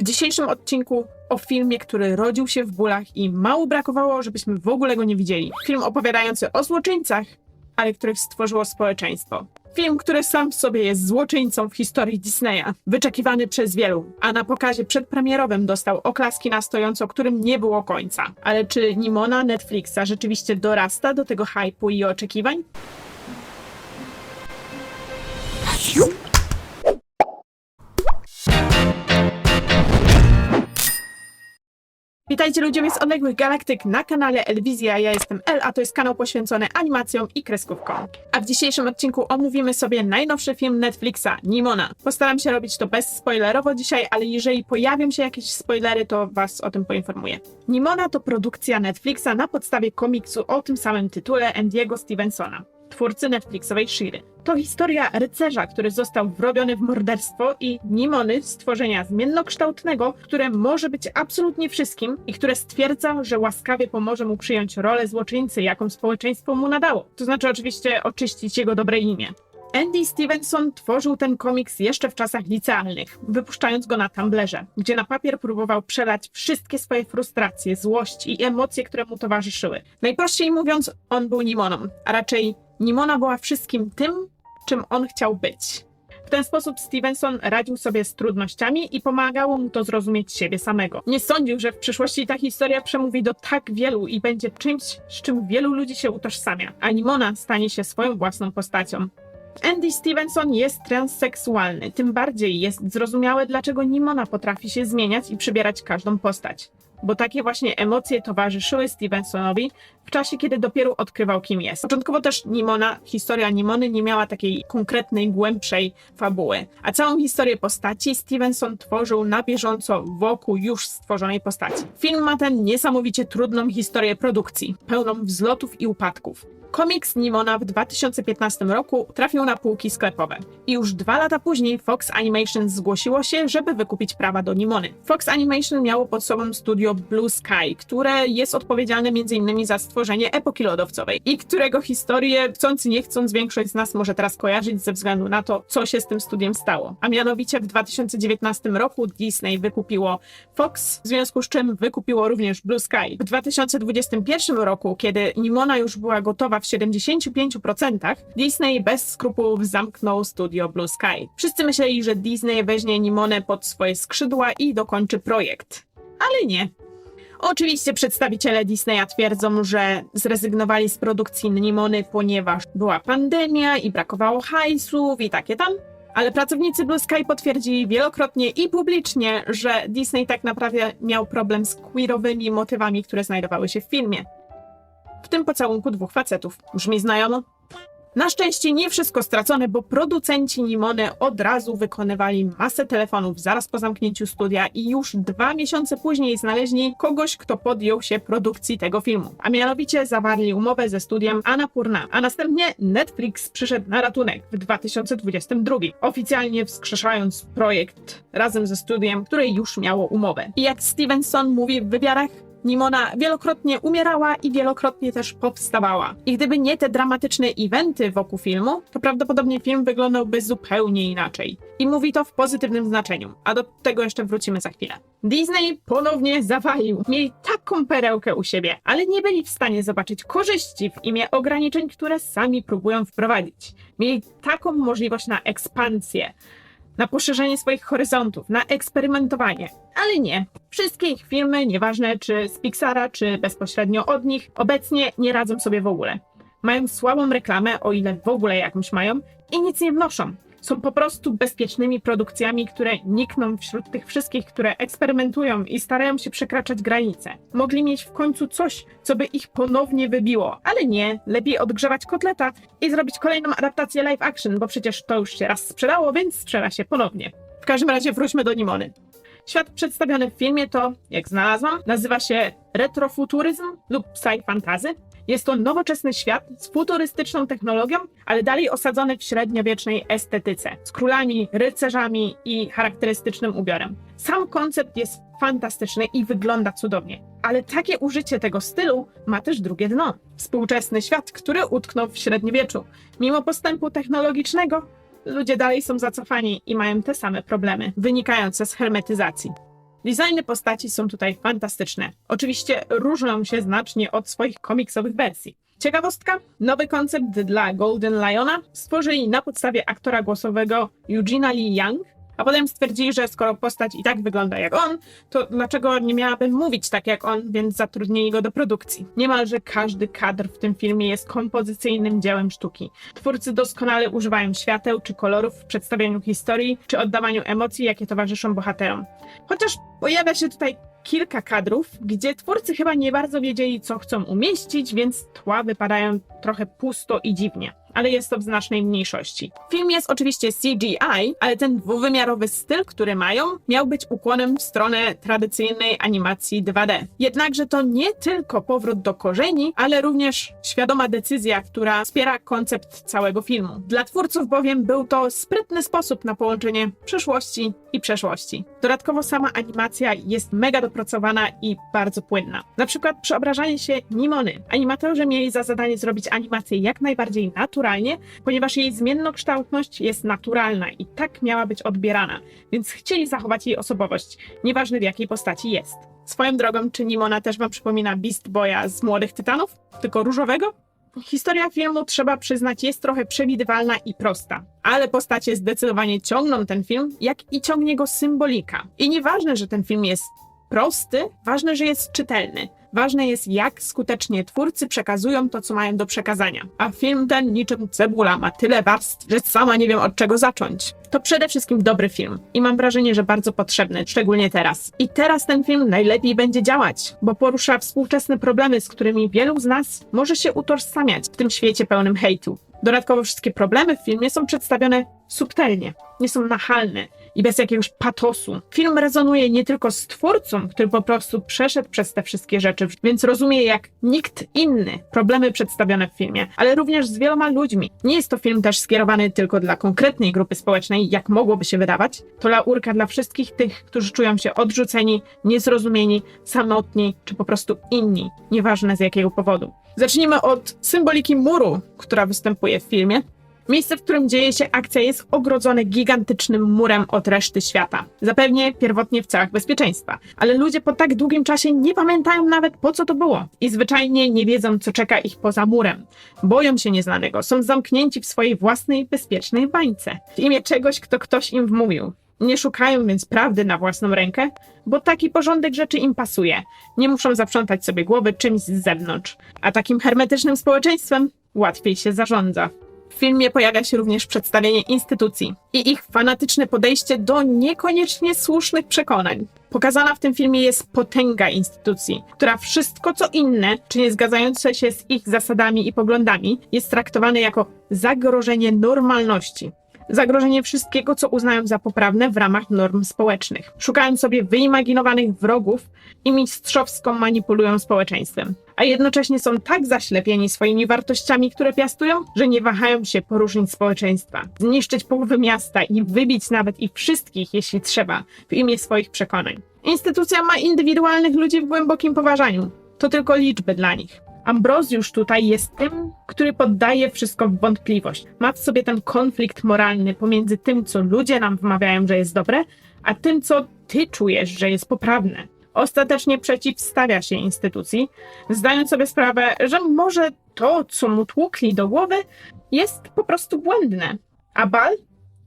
W dzisiejszym odcinku o filmie, który rodził się w bólach i mało brakowało, żebyśmy w ogóle go nie widzieli. Film opowiadający o złoczyńcach, ale których stworzyło społeczeństwo. Film, który sam w sobie jest złoczyńcą w historii Disneya, wyczekiwany przez wielu, a na pokazie przedpremierowym dostał oklaski na stojąco, którym nie było końca. Ale czy Nimona Netflixa rzeczywiście dorasta do tego hypu i oczekiwań? Witajcie ludzie z odległych galaktyk na kanale Elwizja. Ja jestem El, a to jest kanał poświęcony animacjom i kreskówkom. A w dzisiejszym odcinku omówimy sobie najnowszy film Netflixa, Nimona. Postaram się robić to bezspoilerowo dzisiaj, ale jeżeli pojawią się jakieś spoilery, to was o tym poinformuję. Nimona to produkcja Netflixa na podstawie komiksu o tym samym tytule Andiego Stevensona twórcy Netflixowej Shiry. To historia rycerza, który został wrobiony w morderstwo i Nimony, stworzenia zmiennokształtnego, które może być absolutnie wszystkim i które stwierdza, że łaskawie pomoże mu przyjąć rolę złoczyńcy, jaką społeczeństwo mu nadało. To znaczy oczywiście oczyścić jego dobre imię. Andy Stevenson tworzył ten komiks jeszcze w czasach licealnych, wypuszczając go na Tumblerze, gdzie na papier próbował przelać wszystkie swoje frustracje, złość i emocje, które mu towarzyszyły. Najprościej mówiąc, on był Nimoną, a raczej Nimona była wszystkim tym, czym on chciał być. W ten sposób Stevenson radził sobie z trudnościami i pomagało mu to zrozumieć siebie samego. Nie sądził, że w przyszłości ta historia przemówi do tak wielu i będzie czymś, z czym wielu ludzi się utożsamia, a Nimona stanie się swoją własną postacią. Andy Stevenson jest transseksualny, tym bardziej jest zrozumiałe, dlaczego Nimona potrafi się zmieniać i przybierać każdą postać. Bo takie właśnie emocje towarzyszyły Stevensonowi w czasie, kiedy dopiero odkrywał, kim jest. Początkowo też Nimona, historia Nimony nie miała takiej konkretnej, głębszej fabuły. A całą historię postaci Stevenson tworzył na bieżąco wokół już stworzonej postaci. Film ma tę niesamowicie trudną historię produkcji, pełną wzlotów i upadków. Komiks Nimona w 2015 roku trafił na półki sklepowe. I już dwa lata później Fox Animation zgłosiło się, żeby wykupić prawa do Nimony. Fox Animation miało pod sobą studio Blue Sky, które jest odpowiedzialne m.in. za stworzenie epoki lodowcowej i którego historię, chcąc nie chcąc, większość z nas może teraz kojarzyć ze względu na to, co się z tym studiem stało. A mianowicie w 2019 roku Disney wykupiło Fox, w związku z czym wykupiło również Blue Sky. W 2021 roku, kiedy Nimona już była gotowa w 75%, Disney bez skrupułów zamknął studio Blue Sky. Wszyscy myśleli, że Disney weźmie Nimonę pod swoje skrzydła i dokończy projekt. Ale nie. Oczywiście przedstawiciele Disneya twierdzą, że zrezygnowali z produkcji Nimony, ponieważ była pandemia i brakowało hajsów i takie tam. Ale pracownicy Blue Sky potwierdzili wielokrotnie i publicznie, że Disney tak naprawdę miał problem z queerowymi motywami, które znajdowały się w filmie. W tym pocałunku dwóch facetów. Brzmi znajomo? Na szczęście nie wszystko stracone, bo producenci Nimony od razu wykonywali masę telefonów zaraz po zamknięciu studia i już dwa miesiące później znaleźli kogoś, kto podjął się produkcji tego filmu. A mianowicie zawarli umowę ze studiem Annapurna, a następnie Netflix przyszedł na ratunek w 2022, oficjalnie wskrzeszając projekt razem ze studiem, które już miało umowę. I jak Stevenson mówi w wywiadach, Nimona wielokrotnie umierała i wielokrotnie też powstawała. I gdyby nie te dramatyczne eventy wokół filmu, to prawdopodobnie film wyglądałby zupełnie inaczej. I mówi to w pozytywnym znaczeniu, a do tego jeszcze wrócimy za chwilę. Disney ponownie zawalił. Mieli taką perełkę u siebie, ale nie byli w stanie zobaczyć korzyści w imię ograniczeń, które sami próbują wprowadzić. Mieli taką możliwość na ekspansję na poszerzenie swoich horyzontów, na eksperymentowanie. Ale nie. Wszystkie ich filmy, nieważne czy z Pixara, czy bezpośrednio od nich, obecnie nie radzą sobie w ogóle. Mają słabą reklamę, o ile w ogóle jakąś mają, i nic nie wnoszą. Są po prostu bezpiecznymi produkcjami, które nikną wśród tych wszystkich, które eksperymentują i starają się przekraczać granice. Mogli mieć w końcu coś, co by ich ponownie wybiło, ale nie, lepiej odgrzewać kotleta i zrobić kolejną adaptację live action, bo przecież to już się raz sprzedało, więc sprzeda się ponownie. W każdym razie wróćmy do Nimony. Świat przedstawiony w filmie to, jak znalazłam, nazywa się retrofuturyzm lub sci-fantazy. Jest to nowoczesny świat z futurystyczną technologią, ale dalej osadzony w średniowiecznej estetyce, z królami, rycerzami i charakterystycznym ubiorem. Sam koncept jest fantastyczny i wygląda cudownie, ale takie użycie tego stylu ma też drugie dno. Współczesny świat, który utknął w średniowieczu. Mimo postępu technologicznego, ludzie dalej są zacofani i mają te same problemy wynikające z hermetyzacji. Designy postaci są tutaj fantastyczne. Oczywiście różnią się znacznie od swoich komiksowych wersji. Ciekawostka, nowy koncept dla Golden Liona stworzyli na podstawie aktora głosowego Eugena Lee Young, a potem stwierdzili, że skoro postać i tak wygląda jak on, to dlaczego nie miałabym mówić tak jak on, więc zatrudnili go do produkcji. Niemalże każdy kadr w tym filmie jest kompozycyjnym dziełem sztuki. Twórcy doskonale używają świateł czy kolorów w przedstawianiu historii, czy oddawaniu emocji, jakie towarzyszą bohaterom. Chociaż pojawia się tutaj kilka kadrów, gdzie twórcy chyba nie bardzo wiedzieli, co chcą umieścić, więc tła wypadają trochę pusto i dziwnie. Ale jest to w znacznej mniejszości. Film jest oczywiście CGI, ale ten dwuwymiarowy styl, który mają, miał być ukłonem w stronę tradycyjnej animacji 2D. Jednakże to nie tylko powrót do korzeni, ale również świadoma decyzja, która wspiera koncept całego filmu. Dla twórców bowiem był to sprytny sposób na połączenie przyszłości i przeszłości. Dodatkowo sama animacja jest mega dopracowana i bardzo płynna. Na przykład przeobrażanie się Nimony. Animatorzy mieli za zadanie zrobić animację jak najbardziej naturalnie, ponieważ jej zmiennokształtność jest naturalna i tak miała być odbierana, więc chcieli zachować jej osobowość, nieważne w jakiej postaci jest. Swoją drogą, czy Nimona też wam przypomina Beast Boya z Młodych Tytanów? Tylko różowego? Historia filmu, trzeba przyznać, jest trochę przewidywalna i prosta, ale postacie zdecydowanie ciągną ten film, jak i ciągnie go symbolika. I nieważne, że ten film jest prosty, ważne, że jest czytelny. Ważne jest, jak skutecznie twórcy przekazują to, co mają do przekazania. A film ten, niczym cebula, ma tyle warstw, że sama nie wiem od czego zacząć. To przede wszystkim dobry film i mam wrażenie, że bardzo potrzebny, szczególnie teraz. I teraz ten film najlepiej będzie działać, bo porusza współczesne problemy, z którymi wielu z nas może się utożsamiać w tym świecie pełnym hejtu. Dodatkowo wszystkie problemy w filmie są przedstawione subtelnie, nie są nachalne i bez jakiegoś patosu. Film rezonuje nie tylko z twórcą, który po prostu przeszedł przez te wszystkie rzeczy, więc rozumie jak nikt inny problemy przedstawione w filmie, ale również z wieloma ludźmi. Nie jest to film też skierowany tylko dla konkretnej grupy społecznej, jak mogłoby się wydawać. To laurka dla wszystkich tych, którzy czują się odrzuceni, niezrozumieni, samotni czy po prostu inni, nieważne z jakiego powodu. Zacznijmy od symboliki muru, która występuje w filmie. Miejsce, w którym dzieje się akcja, jest ogrodzone gigantycznym murem od reszty świata. Zapewnie pierwotnie w celach bezpieczeństwa. Ale ludzie po tak długim czasie nie pamiętają nawet po co to było. I zwyczajnie nie wiedzą, co czeka ich poza murem. Boją się nieznanego, są zamknięci w swojej własnej bezpiecznej bańce. W imię czegoś, kto ktoś im wmówił. Nie szukają więc prawdy na własną rękę, bo taki porządek rzeczy im pasuje. Nie muszą zaprzątać sobie głowy czymś z zewnątrz. A takim hermetycznym społeczeństwem łatwiej się zarządza. W filmie pojawia się również przedstawienie instytucji i ich fanatyczne podejście do niekoniecznie słusznych przekonań. Pokazana w tym filmie jest potęga instytucji, która wszystko co inne, czy nie zgadzające się z ich zasadami i poglądami, jest traktowane jako zagrożenie normalności. Zagrożenie wszystkiego, co uznają za poprawne w ramach norm społecznych. Szukają sobie wyimaginowanych wrogów i mistrzowsko manipulują społeczeństwem. A jednocześnie są tak zaślepieni swoimi wartościami, które piastują, że nie wahają się poruszyć społeczeństwa, zniszczyć połowy miasta i wybić nawet ich wszystkich, jeśli trzeba, w imię swoich przekonań. Instytucja ma indywidualnych ludzi w głębokim poważaniu. To tylko liczby dla nich. Ambrozjusz tutaj jest tym, który poddaje wszystko w wątpliwość. Ma w sobie ten konflikt moralny pomiędzy tym, co ludzie nam wmawiają, że jest dobre, a tym, co ty czujesz, że jest poprawne. Ostatecznie przeciwstawia się instytucji, zdając sobie sprawę, że może to, co mu tłukli do głowy, jest po prostu błędne. A Bal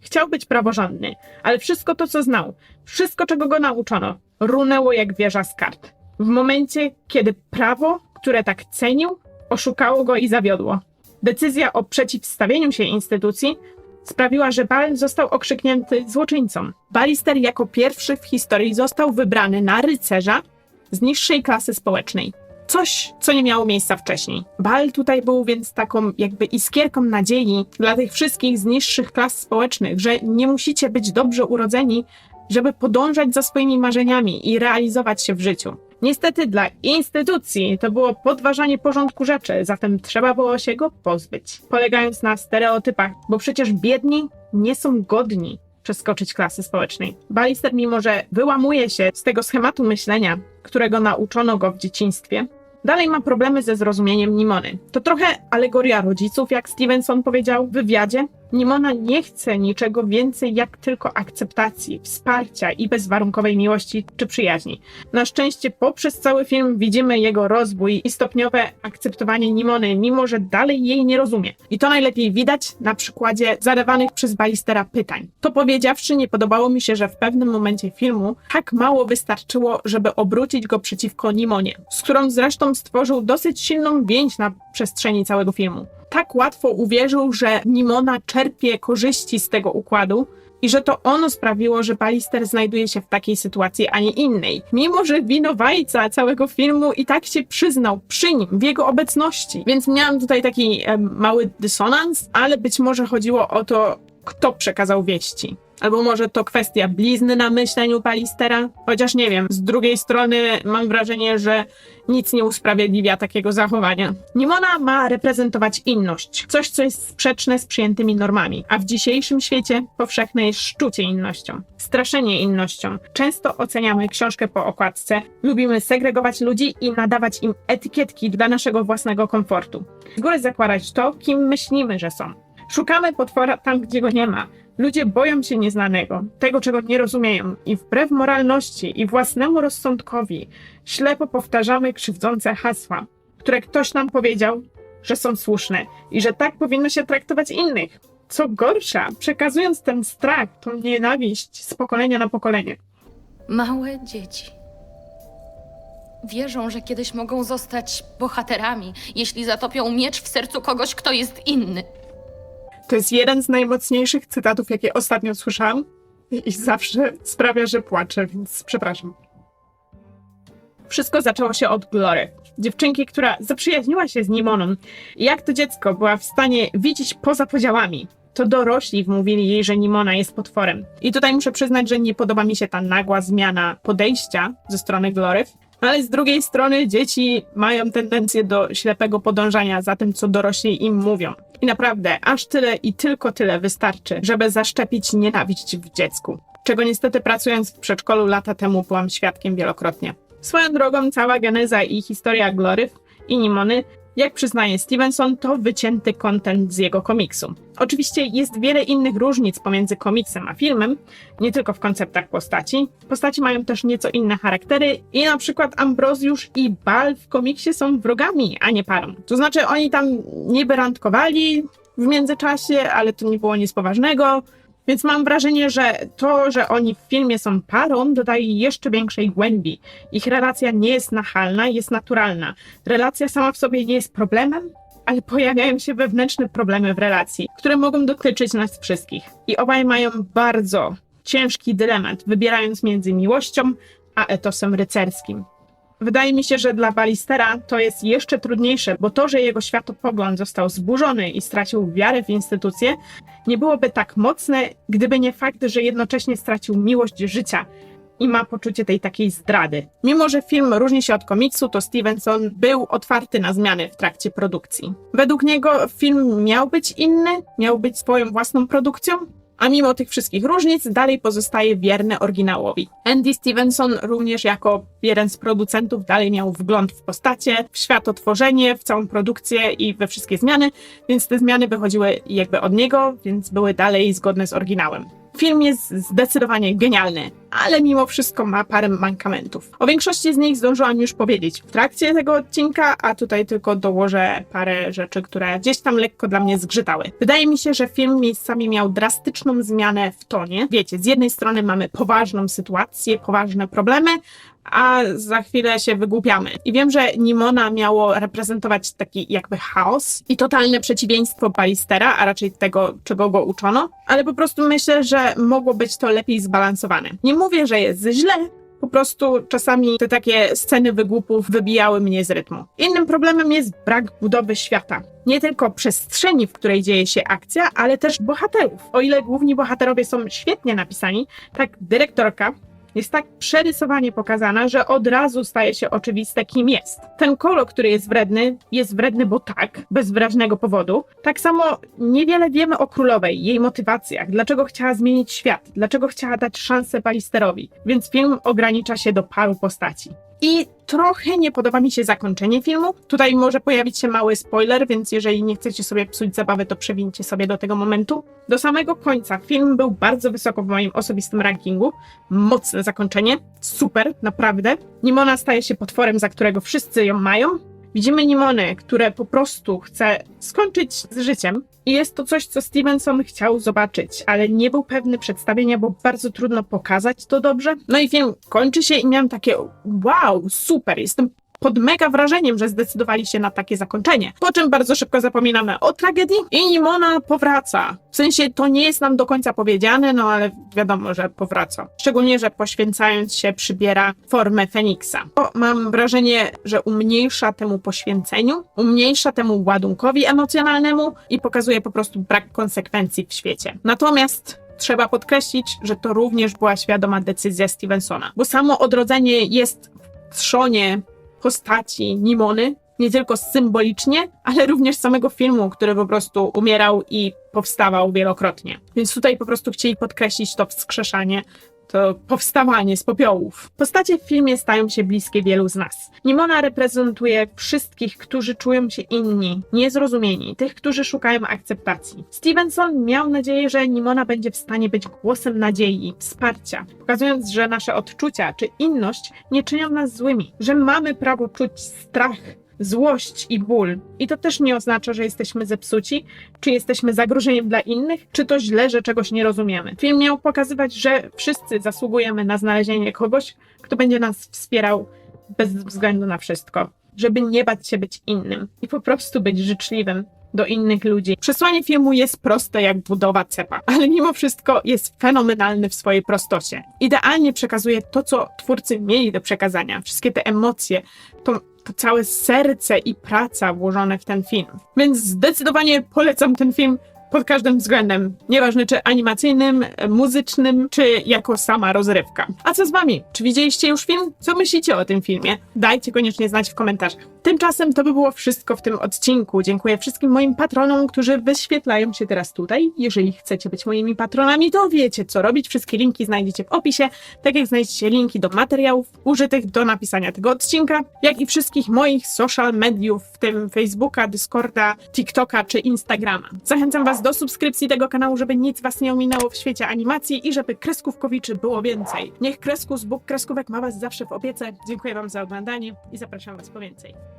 chciał być praworządny, ale wszystko to, co znał, wszystko, czego go nauczono, runęło jak wieża z kart. W momencie, kiedy prawo które tak cenił, oszukało go i zawiodło. Decyzja o przeciwstawieniu się instytucji sprawiła, że Bal został okrzyknięty złoczyńcą. Balister jako pierwszy w historii został wybrany na rycerza z niższej klasy społecznej. Coś, co nie miało miejsca wcześniej. Bal tutaj był więc taką jakby iskierką nadziei dla tych wszystkich z niższych klas społecznych, że nie musicie być dobrze urodzeni, żeby podążać za swoimi marzeniami i realizować się w życiu. Niestety dla instytucji to było podważanie porządku rzeczy, zatem trzeba było się go pozbyć, polegając na stereotypach, bo przecież biedni nie są godni przeskoczyć klasy społecznej. Balister, mimo że wyłamuje się z tego schematu myślenia, którego nauczono go w dzieciństwie, dalej ma problemy ze zrozumieniem Nimony. To trochę alegoria rodziców, jak Stevenson powiedział w wywiadzie, Nimona nie chce niczego więcej jak tylko akceptacji, wsparcia i bezwarunkowej miłości czy przyjaźni. Na szczęście poprzez cały film widzimy jego rozwój i stopniowe akceptowanie Nimony, mimo że dalej jej nie rozumie. I to najlepiej widać na przykładzie zadawanych przez Balistera pytań. To powiedziawszy, nie podobało mi się, że w pewnym momencie filmu tak mało wystarczyło, żeby obrócić go przeciwko Nimonie, z którą zresztą stworzył dosyć silną więź na przestrzeni całego filmu. Tak łatwo uwierzył, że Nimona czerpie korzyści z tego układu, i że to ono sprawiło, że Ballister znajduje się w takiej sytuacji, a nie innej. Mimo, że winowajca całego filmu i tak się przyznał przy nim, w jego obecności. Więc miałam tutaj taki em, mały dysonans, ale być może chodziło o to, kto przekazał wieści. Albo może to kwestia blizny na myśleniu Ballistera? Chociaż nie wiem, z drugiej strony mam wrażenie, że nic nie usprawiedliwia takiego zachowania. Nimona ma reprezentować inność, coś, co jest sprzeczne z przyjętymi normami, a w dzisiejszym świecie powszechne jest szczucie innością, straszenie innością. Często oceniamy książkę po okładce, lubimy segregować ludzi i nadawać im etykietki dla naszego własnego komfortu. Z góry zakładać to, kim myślimy, że są. Szukamy potwora tam, gdzie go nie ma. Ludzie boją się nieznanego, tego, czego nie rozumieją, i wbrew moralności i własnemu rozsądkowi ślepo powtarzamy krzywdzące hasła, które ktoś nam powiedział, że są słuszne i że tak powinno się traktować innych. Co gorsza, przekazując ten strach, tą nienawiść z pokolenia na pokolenie. Małe dzieci. Wierzą, że kiedyś mogą zostać bohaterami, jeśli zatopią miecz w sercu kogoś, kto jest inny. To jest jeden z najmocniejszych cytatów, jakie ostatnio słyszałam i zawsze sprawia, że płaczę, więc przepraszam. Wszystko zaczęło się od Glory. Dziewczynki, która zaprzyjaźniła się z Nimoną jak to dziecko była w stanie widzieć poza podziałami. To dorośli wmówili jej, że Nimona jest potworem. I tutaj muszę przyznać, że nie podoba mi się ta nagła zmiana podejścia ze strony Glory, ale z drugiej strony dzieci mają tendencję do ślepego podążania za tym, co dorośli im mówią. I naprawdę, aż tyle i tylko tyle wystarczy, żeby zaszczepić nienawiść w dziecku. Czego niestety pracując w przedszkolu lata temu byłam świadkiem wielokrotnie. Swoją drogą cała geneza i historia Glory i Nimony, jak przyznaje Stevenson, to wycięty content z jego komiksu. Oczywiście jest wiele innych różnic pomiędzy komiksem a filmem, nie tylko w konceptach postaci. Postaci mają też nieco inne charaktery i na przykład Ambrozjusz i Bal w komiksie są wrogami, a nie parą. To znaczy oni tam niby randkowali w międzyczasie, ale to nie było nic poważnego. Więc mam wrażenie, że to, że oni w filmie są parą, dodaje jeszcze większej głębi. Ich relacja nie jest nachalna, jest naturalna. Relacja sama w sobie nie jest problemem, ale pojawiają się wewnętrzne problemy w relacji, które mogą dotyczyć nas wszystkich. I obaj mają bardzo ciężki dylemat, wybierając między miłością a etosem rycerskim. Wydaje mi się, że dla Balistera to jest jeszcze trudniejsze, bo to, że jego światopogląd został zburzony i stracił wiarę w instytucje, nie byłoby tak mocne, gdyby nie fakt, że jednocześnie stracił miłość życia i ma poczucie tej takiej zdrady. Mimo, że film różni się od komiksu, to Stevenson był otwarty na zmiany w trakcie produkcji. Według niego film miał być inny, miał być swoją własną produkcją, a mimo tych wszystkich różnic dalej pozostaje wierny oryginałowi. Andy Stevenson również jako jeden z producentów dalej miał wgląd w postacie, w światotworzenie, w całą produkcję i we wszystkie zmiany, więc te zmiany wychodziły jakby od niego, więc były dalej zgodne z oryginałem. Film jest zdecydowanie genialny, ale mimo wszystko ma parę mankamentów. O większości z nich zdążyłam już powiedzieć w trakcie tego odcinka, a tutaj tylko dołożę parę rzeczy, które gdzieś tam lekko dla mnie zgrzytały. Wydaje mi się, że film miejscami miał drastyczną zmianę w tonie. Wiecie, z jednej strony mamy poważną sytuację, poważne problemy, a za chwilę się wygłupiamy. I wiem, że Nimona miało reprezentować taki jakby chaos i totalne przeciwieństwo Balistera, a raczej tego, czego go uczono, ale po prostu myślę, że mogło być to lepiej zbalansowane. Nie mówię, że jest źle, po prostu czasami te takie sceny wygłupów wybijały mnie z rytmu. Innym problemem jest brak budowy świata. Nie tylko przestrzeni, w której dzieje się akcja, ale też bohaterów. O ile główni bohaterowie są świetnie napisani, tak dyrektorka jest tak przerysowanie pokazana, że od razu staje się oczywiste, kim jest. Ten kolo, który jest wredny, jest wredny, bo tak, bez wyraźnego powodu. Tak samo niewiele wiemy o królowej, jej motywacjach, dlaczego chciała zmienić świat, dlaczego chciała dać szansę Balisterowi, więc film ogranicza się do paru postaci. I trochę nie podoba mi się zakończenie filmu. Tutaj może pojawić się mały spoiler, więc jeżeli nie chcecie sobie psuć zabawy, to przewincie sobie do tego momentu. Do samego końca film był bardzo wysoko w moim osobistym rankingu. Mocne zakończenie, super, naprawdę. Nimona staje się potworem, za którego wszyscy ją mają. Widzimy Nimony, które po prostu chce skończyć z życiem. I jest to coś, co Stevenson chciał zobaczyć, ale nie był pewny przedstawienia, bo bardzo trudno pokazać to dobrze. No i film kończy się i miałem takie wow, super, jestem pod mega wrażeniem, że zdecydowali się na takie zakończenie. Po czym bardzo szybko zapominamy o tragedii i Nimona powraca. W sensie to nie jest nam do końca powiedziane, no ale wiadomo, że powraca. Szczególnie, że poświęcając się przybiera formę Feniksa. Mam wrażenie, że umniejsza temu poświęceniu, umniejsza temu ładunkowi emocjonalnemu i pokazuje po prostu brak konsekwencji w świecie. Natomiast trzeba podkreślić, że to również była świadoma decyzja Stevensona, bo samo odrodzenie jest w trzonie postaci Nimony, nie tylko symbolicznie, ale również samego filmu, który po prostu umierał i powstawał wielokrotnie. Więc tutaj po prostu chcieli podkreślić to wskrzeszanie, to powstawanie z popiołów. Postacie w filmie stają się bliskie wielu z nas. Nimona reprezentuje wszystkich, którzy czują się inni, niezrozumieni, tych, którzy szukają akceptacji. Stevenson miał nadzieję, że Nimona będzie w stanie być głosem nadziei, wsparcia, pokazując, że nasze odczucia czy inność nie czynią nas złymi, że mamy prawo czuć strach, złość i ból. I to też nie oznacza, że jesteśmy zepsuci, czy jesteśmy zagrożeniem dla innych, czy to źle, że czegoś nie rozumiemy. Film miał pokazywać, że wszyscy zasługujemy na znalezienie kogoś, kto będzie nas wspierał bez względu na wszystko. Żeby nie bać się być innym i po prostu być życzliwym do innych ludzi. Przesłanie filmu jest proste jak budowa cepa, ale mimo wszystko jest fenomenalny w swojej prostocie. Idealnie przekazuje to, co twórcy mieli do przekazania, wszystkie te emocje, to, to całe serce i praca włożone w ten film. Więc zdecydowanie polecam ten film pod każdym względem. Nieważne czy animacyjnym, muzycznym, czy jako sama rozrywka. A co z wami? Czy widzieliście już film? Co myślicie o tym filmie? Dajcie koniecznie znać w komentarzach. Tymczasem to by było wszystko w tym odcinku. Dziękuję wszystkim moim patronom, którzy wyświetlają się teraz tutaj. Jeżeli chcecie być moimi patronami, to wiecie co robić. Wszystkie linki znajdziecie w opisie, tak jak znajdziecie linki do materiałów użytych do napisania tego odcinka, jak i wszystkich moich social mediów, w tym Facebooka, Discorda, TikToka czy Instagrama. Zachęcam Was do subskrypcji tego kanału, żeby nic Was nie ominęło w świecie animacji i żeby kreskówkowiczy było więcej. Niech Kreskus, Bóg kreskówek ma Was zawsze w opiece. Dziękuję Wam za oglądanie i zapraszam Was po więcej.